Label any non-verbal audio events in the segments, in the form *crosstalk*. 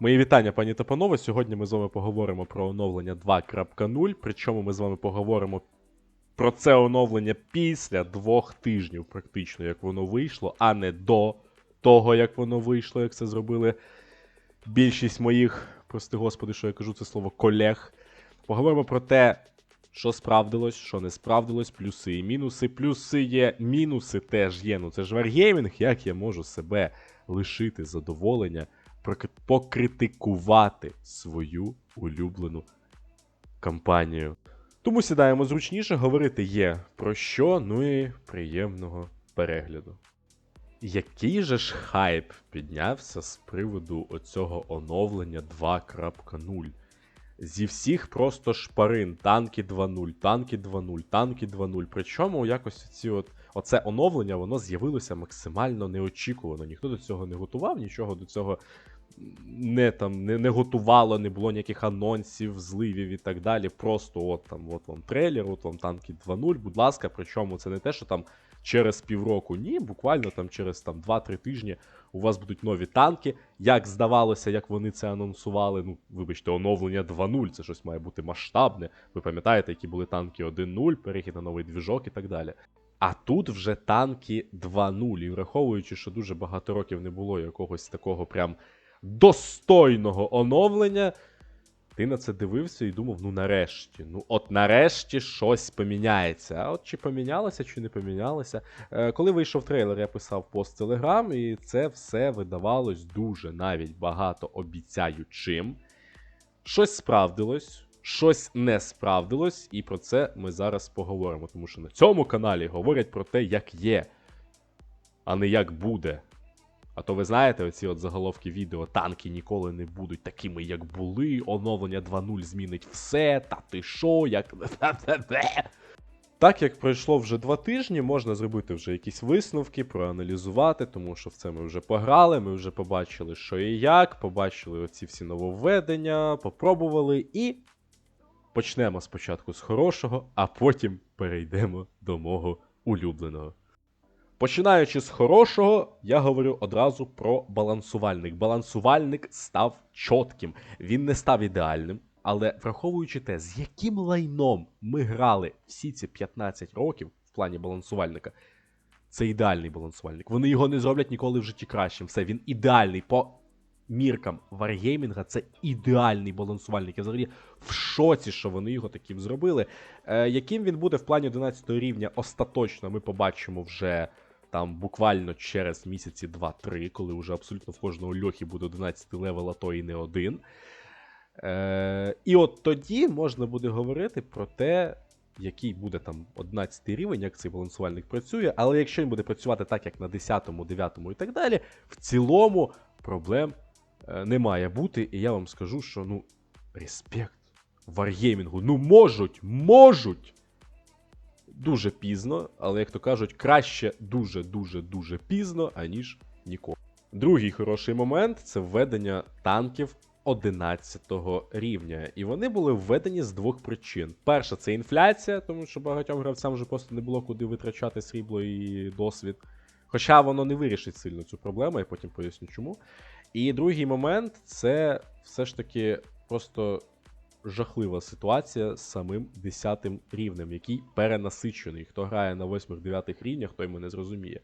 Мої вітання, пані та. Сьогодні ми з вами поговоримо про оновлення 2.0. Причому ми з вами поговоримо про це оновлення після двох тижнів, практично, як воно вийшло, а не до того, як воно вийшло, як це зробили більшість моїх, прости господи, що я кажу це слово колег. Поговоримо про те, що справдилось, що не справдилось, плюси і мінуси. Плюси є, мінуси теж є. Ну це ж варгеймінг, як я можу себе лишити задоволення покритикувати свою улюблену кампанію. Тому сідаємо зручніше, говорити є про що, ну і приємного перегляду. Який же ж хайп піднявся з приводу оцього оновлення 2.0? Зі всіх просто шпарин, танки 2.0, танки 2.0, танки 2.0. Причому якось ці от, оце оновлення воно з'явилося максимально неочікувано. Ніхто до цього не готував, нічого до цього не, там, не, не готувало, не було ніяких анонсів, зливів і так далі. Просто от там, от вам трейлер, от вам танки 2.0, будь ласка, причому це не те, що там через півроку, ні, буквально там через там 2-3 тижні у вас будуть нові танки. Як здавалося, як вони це анонсували. Ну, вибачте, оновлення 2.0, це щось має бути масштабне. Ви пам'ятаєте, які були танки 1.0, перехід на новий двіжок і так далі. А тут вже танки 2.0. І враховуючи, що дуже багато років не було якогось такого прям достойного оновлення. Ти на це дивився і думав, ну нарешті, ну от нарешті щось поміняється. А от чи помінялося, чи не помінялося. Е, коли вийшов трейлер, я писав пост Телеграм, і це все видавалось дуже навіть багато обіцяючим. Щось справдилось, щось не справдилось, і про це ми зараз поговоримо. Тому що на цьому каналі говорять про те, як є, а не як буде. А то ви знаєте, оці от заголовки відео танки ніколи не будуть такими, як були. Оновлення 2.0 змінить все. Та ти що, як. *laughs* Так як пройшло вже два тижні, можна зробити вже якісь висновки, проаналізувати, тому що в це ми вже пограли, ми вже побачили, що і як, побачили оці всі нововведення, попробували і почнемо спочатку з хорошого, а потім перейдемо до мого улюбленого. Починаючи з хорошого, я говорю одразу про балансувальник. Балансувальник став чітким. Він не став ідеальним, але враховуючи те, з яким лайном ми грали всі ці 15 років в плані балансувальника, це ідеальний балансувальник. Вони його не зроблять ніколи в житті кращим. Все, він ідеальний по міркам варгеймінга. Це ідеальний балансувальник. Я взагалі в шоці, що вони його таким зробили. Е, яким він буде в плані 11 рівня, остаточно ми побачимо вже там буквально через місяці 2-3, коли вже абсолютно в кожного льохі буде 11 левел, а то і не один. Е, і от тоді можна буде говорити про те, який буде там 11 рівень, як цей балансувальник працює. Але якщо він буде працювати так, як на 10, 9 і так далі, в цілому проблем е, не має бути. І я вам скажу, що ну, респект варгеймінгу. Ну можуть, можуть. Дуже пізно, але як то кажуть, краще дуже-дуже дуже пізно, аніж ніколи. Другий хороший момент це введення танків 11 рівня. І вони були введені з двох причин. Перша це інфляція, тому що багатьом гравцям вже просто не було куди витрачати срібло і досвід. Хоча воно не вирішить сильно цю проблему, я потім поясню чому. І другий момент це все ж таки просто жахлива ситуація з самим 10 рівнем, який перенасичений. Хто грає на 8-9 рівнях, той мене зрозуміє.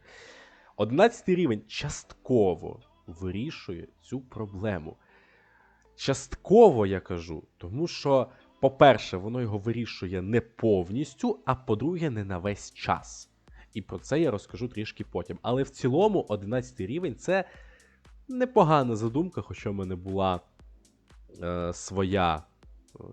11 рівень частково вирішує цю проблему. Частково я кажу, тому що, по-перше, воно його вирішує не повністю, а по-друге, не на весь час. І про це я розкажу трішки потім. Але в цілому 11 рівень це непогана задумка, хоча в мене була е, своя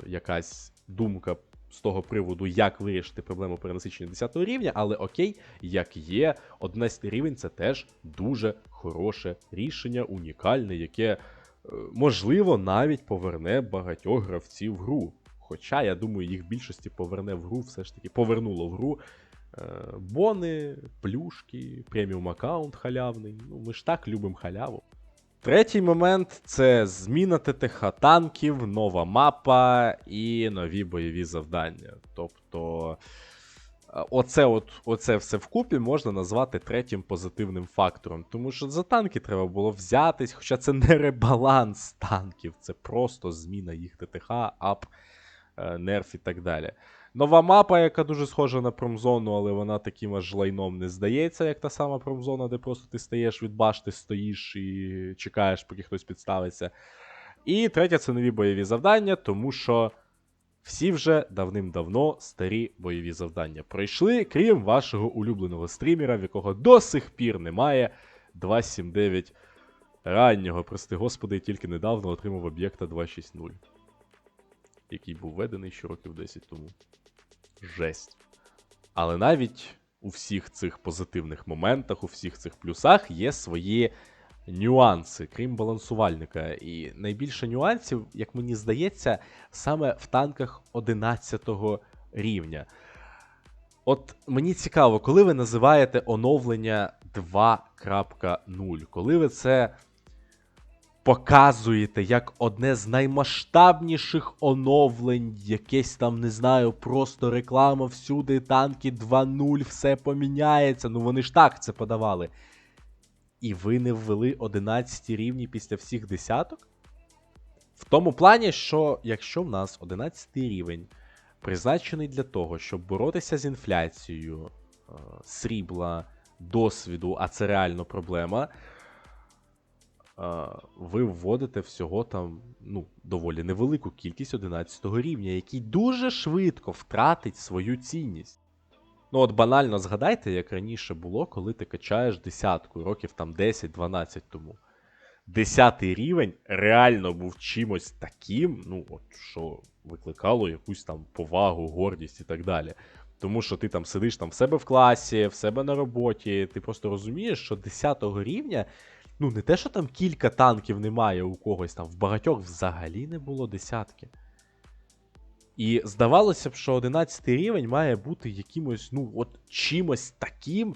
якась думка з того приводу, як вирішити проблему перенасичення 10 рівня, але окей, як є, 11 рівень це теж дуже хороше рішення, унікальне, яке, е, можливо, навіть поверне багатьох гравців в гру. Хоча, я думаю, їх більшості поверне в гру, все ж таки повернуло в гру. е, Бони, плюшки, преміум аккаунт халявний. Ну, ми ж так любимо халяву. Третій момент це зміна ТТХ танків, нова мапа і нові бойові завдання. Тобто Е, Оце, от, оце все вкупі можна назвати третім позитивним фактором. Тому що за танки треба було взятись, хоча це не ребаланс танків, це просто зміна їх ТТХ, ап, е, нерф і так далі. Нова мапа, яка дуже схожа на промзону, але вона таким аж лайном не здається, як та сама промзона, де просто ти стаєш від башти, стоїш і чекаєш, поки хтось підставиться. І третє це нові бойові завдання, тому що всі вже давним-давно старі бойові завдання пройшли, крім вашого улюбленого стрімера, в якого до сих пір немає 279 раннього. Прости господи, тільки недавно отримав об'єкта 260, який був введений ще років 10 тому. Жесть. Але навіть у всіх цих позитивних моментах, у всіх цих плюсах є свої нюанси, крім балансувальника. І найбільше нюансів, як мені здається, саме в танках 11 рівня. От мені цікаво, коли ви називаєте оновлення 2.0, коли ви це показуєте як одне з наймасштабніших оновлень, якесь там, не знаю, просто реклама всюди, танки 2.0, все поміняється. Ну вони ж так це подавали. І ви не ввели 11 рівні після всіх десяток? В тому плані, що якщо в нас 11 рівень призначений для того, щоб боротися з інфляцією е, срібла, досвіду, а це реально проблема. Ви вводите всього там ну, доволі невелику кількість 11 рівня, який дуже швидко втратить свою цінність. Ну, от банально згадайте, як раніше було, коли ти качаєш десятку, років там 10-12 тому. Десятий рівень реально був чимось таким, ну, от, що викликало якусь там повагу, гордість і так далі. Тому що ти там сидиш там в себе в класі, в себе на роботі, ти просто розумієш, що 10 рівня, ну не те, що там кілька танків немає у когось там, в багатьох взагалі не було десятки. І здавалося б, що 11 рівень має бути якимось, ну, от чимось таким,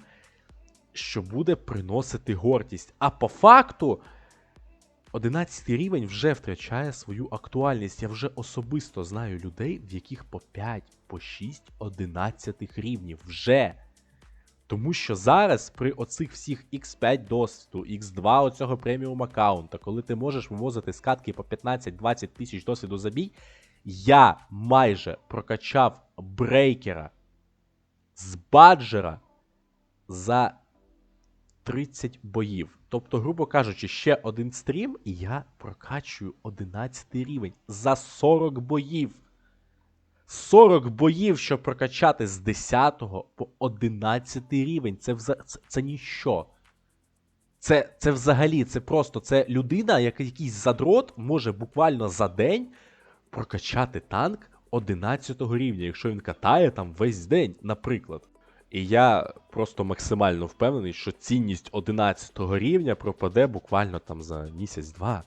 що буде приносити гордість. А по факту, 11 рівень вже втрачає свою актуальність. Я вже особисто знаю людей, в яких по 5, по 6, 11 рівнів вже. Тому що зараз при оцих всіх X5 досвіду, X2 оцього преміум аккаунта, коли ти можеш вивозити скатки по 15-20 тисяч досвіду за бій, я майже прокачав брейкера з баджера за 30 боїв. Тобто, грубо кажучи, ще один стрім, і я прокачую 11 рівень за 40 боїв. 40 боїв, щоб прокачати з 10 по 11 рівень. Це, вза... це, це ніщо. Це, це взагалі, це просто це людина, яка якийсь задрот може буквально за день прокачати танк 11 рівня, якщо він катає там весь день, наприклад. І я просто максимально впевнений, що цінність 11 рівня пропаде буквально там за місяць-два.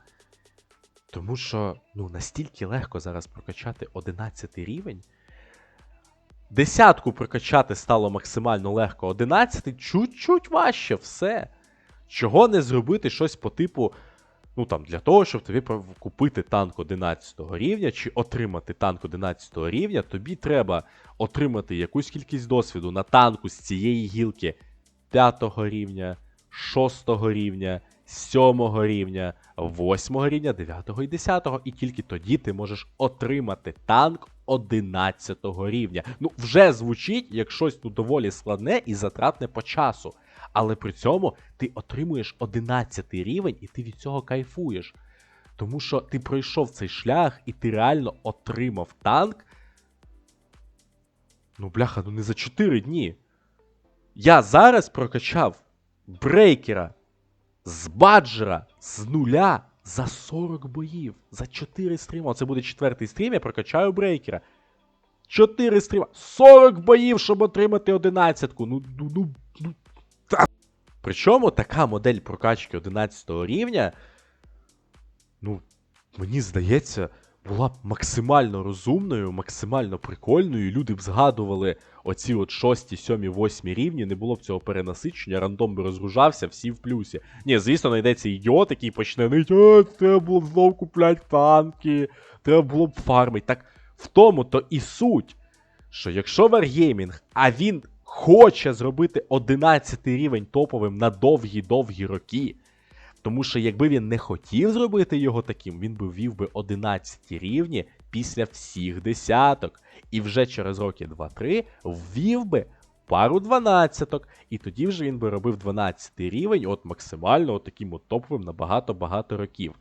Тому що ну, настільки легко зараз прокачати 11 рівень. Десятку прокачати стало максимально легко, 11 чуть-чуть важче все. Чого не зробити щось по типу. Ну там для того, щоб тобі купити танк 11 рівня чи отримати танк 11 рівня, тобі треба отримати якусь кількість досвіду на танку з цієї гілки 5 рівня, 6 рівня, 7 рівня, 8 рівня, 9 і 10. І тільки тоді ти можеш отримати танк 11 рівня. Ну, вже звучить як щось ну, доволі складне і затратне по часу. Але при цьому ти отримуєш 11 рівень і ти від цього кайфуєш. Тому що ти пройшов цей шлях і ти реально отримав танк. Ну, бляха, ну не за 4 дні. Я зараз прокачав брейкера з баджера з нуля за 40 боїв. За 4 стріма. Це буде четвертий стрім, я прокачаю брейкера. 4 стріма. 40 боїв, щоб отримати 11. Ну, ну, ну, ну Причому така модель прокачки 11 рівня, ну, мені здається, була б максимально розумною, максимально прикольною. Люди б згадували оці от 6, 7, 8 рівні, не було б цього перенасичення, рандом би розгружався, всі в плюсі. Ні, звісно, знайдеться ідіот, який почне нить, а, треба було б знов купляти танки, треба було б фармити. Так в тому то і суть, що якщо Wargaming, а він хоче зробити 11 рівень топовим на довгі-довгі роки, тому що якби він не хотів зробити його таким, він би ввів би 11 рівні після всіх десяток. І вже через роки 2-3 ввів би пару дванадцяток, і тоді вже він би робив 12 рівень, от максимально от таким от топовим на багато-багато років.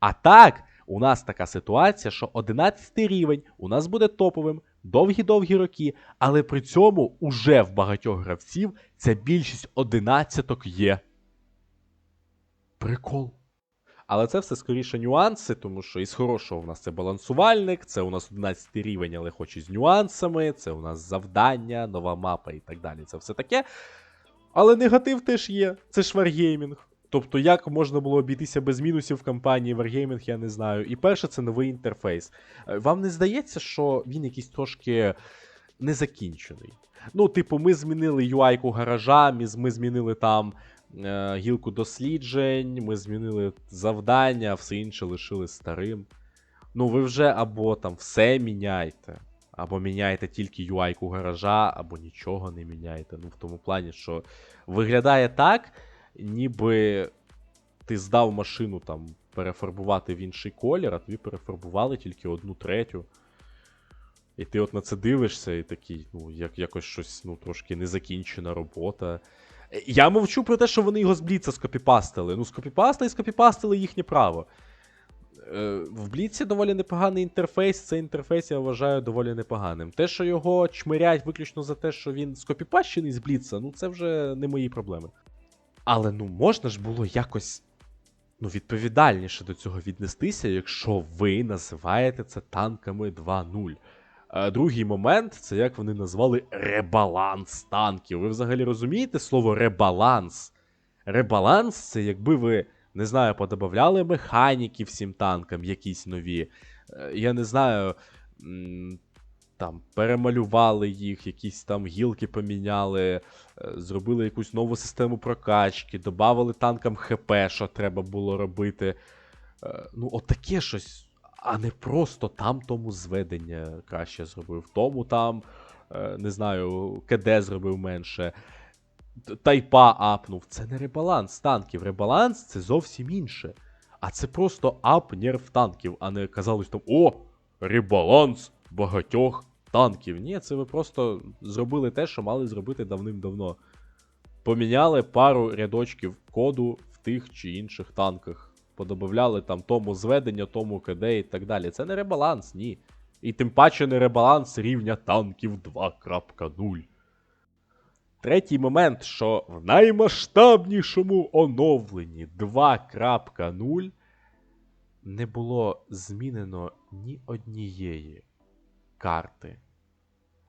А так, у нас така ситуація, що 11 рівень у нас буде топовим довгі-довгі роки, але при цьому уже в багатьох гравців ця більшість 11 є. Прикол. Але це все скоріше нюанси, тому що із хорошого в нас це балансувальник, це у нас 11 рівень, але хоч і з нюансами, це у нас завдання, нова мапа і так далі. Це все таке. Але негатив теж є. Це ж Wargaming. Тобто, як можна було обійтися без мінусів в компанії Wargaming, я не знаю. І перше, це новий інтерфейс. Е, Вам не здається, що він якийсь трошки незакінчений? Ну, типу, ми змінили UI-ку гаража, ми, змінили там гілку досліджень, ми змінили завдання, все інше лишили старим. Ну, ви вже або там все міняйте, або міняйте тільки UI-ку гаража, або нічого не міняйте. Ну, в тому плані, що виглядає так, ніби ти здав машину там перефарбувати в інший колір, а тобі перефарбували тільки одну третю. І ти от на це дивишся, і такий, ну, як, якось щось, ну, трошки незакінчена робота. Я мовчу про те, що вони його з Бліца скопіпастили. Ну, скопіпастили і скопіпастили їхнє право. Е, В Бліці доволі непоганий інтерфейс. Цей інтерфейс я вважаю доволі непоганим. Те, що його чмирять виключно за те, що він скопіпащений з Бліца, ну це вже не мої проблеми. Але ну можна ж було якось ну, відповідальніше до цього віднестися, якщо ви називаєте це танками 2.0. Другий момент це як вони назвали ребаланс танків. Ви взагалі розумієте слово ребаланс? Ребаланс це якби ви, не знаю, подобавляли механіки всім танкам, якісь нові. Е, Я не знаю, там перемалювали їх, якісь там гілки поміняли, е, зробили якусь нову систему прокачки, додавали танкам ХП, що треба було робити. Е, Ну, от таке щось, а не просто там тому зведення краще зробив, тому там, е, не знаю, КД зробив менше. Тайпа апнув. Це не ребаланс танків. Ребаланс це зовсім інше. А це просто ап нерв танків, а не казалось там о, ребаланс багатьох танків. Ні, це ви просто зробили те, що мали зробити давним-давно. Поміняли пару рядочків коду в тих чи інших танках. Подобавляли там тому зведення, тому КД і так далі. Це не ребаланс, ні. І тим паче не ребаланс рівня танків 2.0. Третій момент, що в наймасштабнішому оновленні 2.0 не було змінено ні однієї карти.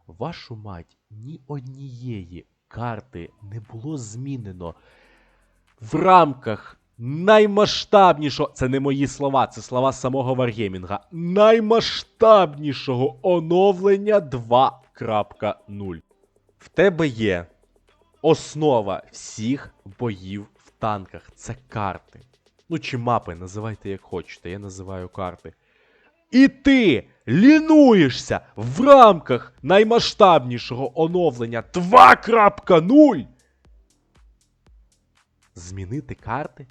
Вашу мать, ні однієї карти не було змінено в рамках наймасштабнішого. Це не мої слова, це слова самого Варгеймінга. Наймасштабнішого оновлення 2.0. В тебе є основа всіх боїв в танках. Це карти. Ну чи мапи, називайте як хочете, я називаю карти. І ти лінуєшся в рамках наймасштабнішого оновлення 2.0 змінити карти?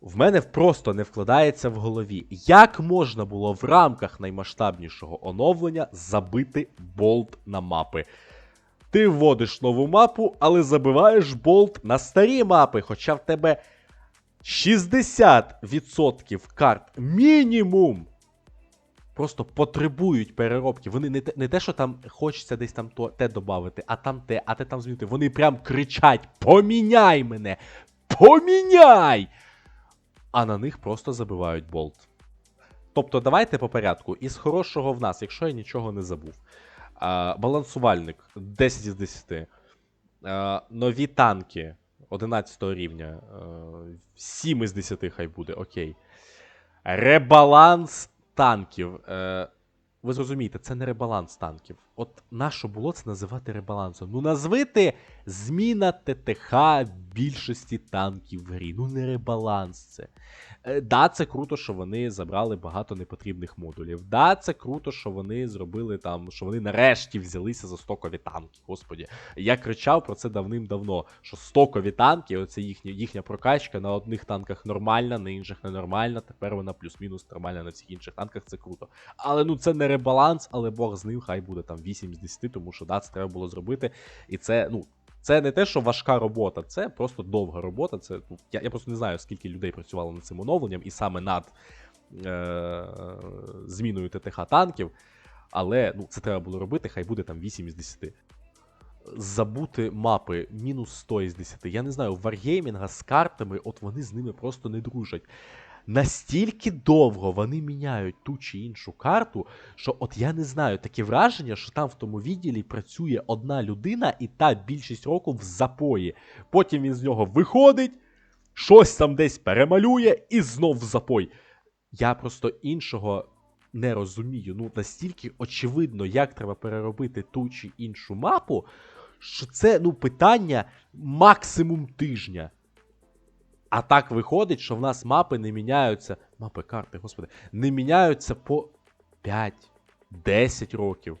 В мене просто не вкладається в голові, як можна було в рамках наймасштабнішого оновлення забити болт на мапи. Ти вводиш нову мапу, але забиваєш болт на старі мапи, хоча в тебе 60% карт мінімум просто потребують переробки. Вони не те, не те, що там хочеться десь там то, те додати, а там те, а те там змінити. Вони прям кричать: Поміняй мене! Поміняй! А на них просто забивають болт. Тобто, давайте по порядку. Із хорошого в нас, якщо я нічого не забув. Балансувальник 10 із 10. А, нові танки 11 рівня. А, 7 із 10 хай буде, окей. Ребаланс танків. Е, ви зрозумієте, це не ребаланс танків. От нащо було це називати ребалансом? Ну назвити зміна ТТХ більшості танків в грі. Ну не ребаланс це. Е, Да, це круто, що вони забрали багато непотрібних модулів. Да, це круто, що вони зробили там, що вони нарешті взялися за стокові танки. Господі, я кричав про це давним-давно. Що стокові танки, оце їхня, їхня прокачка на одних танках нормальна, на інших ненормальна. Тепер вона плюс-мінус нормальна на всіх інших танках. Це круто. Але ну це не ребаланс, але Бог з ним, хай буде там 8 з 10, тому що да, це треба було зробити. І це, ну. Це не те, що важка робота, це просто довга робота. Це ну, я, я просто не знаю, скільки людей працювало над цим оновленням, і саме над е- зміною ТТХ танків. Але ну, це треба було робити, хай буде там 8 із 10. Забути мапи мінус 100 із 10. Я не знаю, варгеймінга з картами, от вони з ними просто не дружать. Настільки довго вони міняють ту чи іншу карту, що от я не знаю, таке враження, що там в тому відділі працює одна людина, і та більшість року в запої. Потім він з нього виходить, щось там десь перемалює і знов в запой. Я просто іншого не розумію. Ну, настільки очевидно, як треба переробити ту чи іншу мапу, що це ну, питання максимум тижня. А так виходить, що в нас мапи не міняються. Мапи, карти, господи, не міняються по 5-10 років.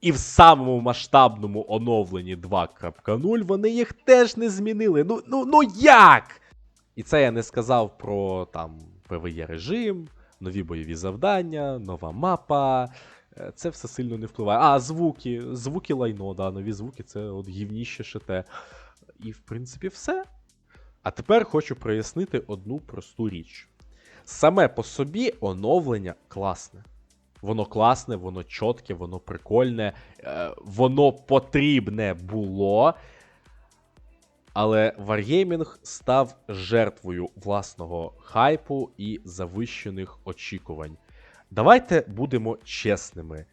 І в самому масштабному оновленні 2.0 вони їх теж не змінили. Ну, ну, ну як? І це я не сказав про там PvE режим, нові бойові завдання, нова мапа. Е, Це все сильно не впливає. А, звуки. Звуки лайно, да, нові звуки це от гівніще ще те. І, в принципі, все. А тепер хочу прояснити одну просту річ. Саме по собі оновлення класне. Воно класне, воно чітке, воно прикольне, е, воно потрібне було. Але Wargaming став жертвою власного хайпу і завищених очікувань. Давайте будемо чесними.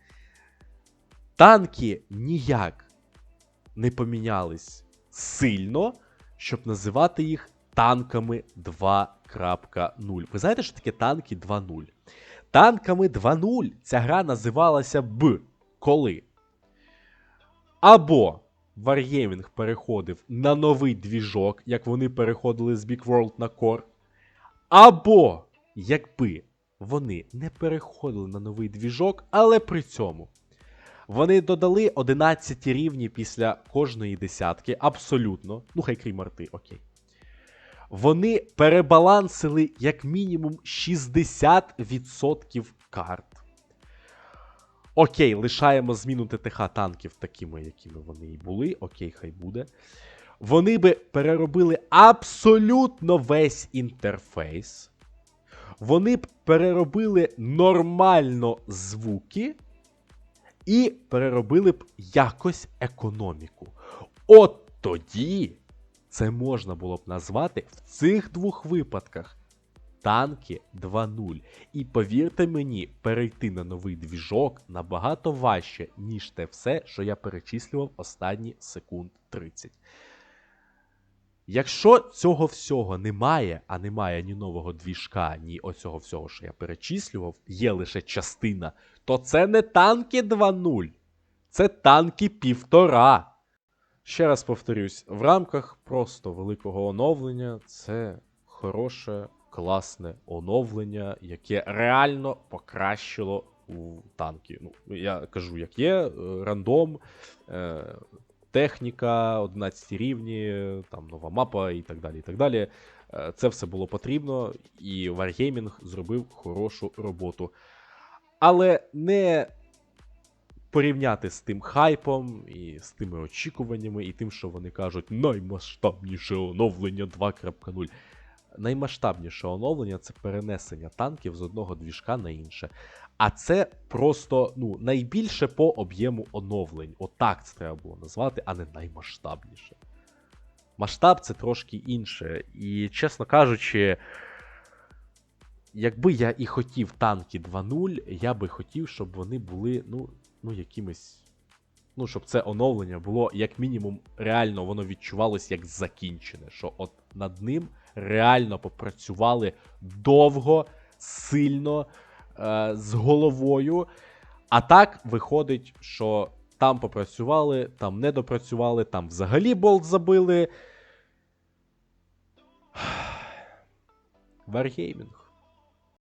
Танки ніяк не помінялись сильно, щоб називати їх танками 2.0. Ви знаєте, що таке танки 2.0? Танками 2.0 ця гра називалася б коли. Або Wargaming переходив на новий двіжок, як вони переходили з Big World на Core. Або, якби вони не переходили на новий двіжок, але при цьому вони додали 11 рівні після кожної десятки, абсолютно. Ну, хай крім арти, окей. Вони перебалансили як мінімум 60% карт. Окей, лишаємо зміну ТТХ танків такими, якими вони і були. Окей, хай буде. Вони би переробили абсолютно весь інтерфейс. Вони б переробили нормально звуки і переробили б якось економіку. От тоді це можна було б назвати в цих двох випадках танки 2.0. І повірте мені, перейти на новий двіжок набагато важче, ніж те все, що я перечислював останні секунд 30. Якщо цього всього немає, а немає ні нового двіжка, ні оцього всього, що я перечислював, є лише частина, то це не танки 2.0, це танки півтора. Ще раз повторюсь, в рамках просто великого оновлення це хороше, класне оновлення, яке реально покращило у танки. Ну, я кажу, як є, е, рандом, е, техніка, 11 рівні, там нова мапа і так далі. і так далі. Е, Це все було потрібно, і Wargaming зробив хорошу роботу. Але не порівняти з тим хайпом і з тими очікуваннями, і тим, що вони кажуть, наймасштабніше оновлення 2.0. Наймасштабніше оновлення це перенесення танків з одного двіжка на інше. А це просто ну, найбільше по об'єму оновлень. Отак це треба було назвати, а не наймасштабніше. Масштаб це трошки інше. І, чесно кажучи, якби я і хотів танки 2.0, я би хотів, щоб вони були, ну, ну, якимись. Ну, щоб це оновлення було, як мінімум, реально воно відчувалось як закінчене. Що от над ним реально попрацювали довго, сильно, е, з головою. А так виходить, що там попрацювали, там не допрацювали, там взагалі болт забили. *sighs* Wargaming.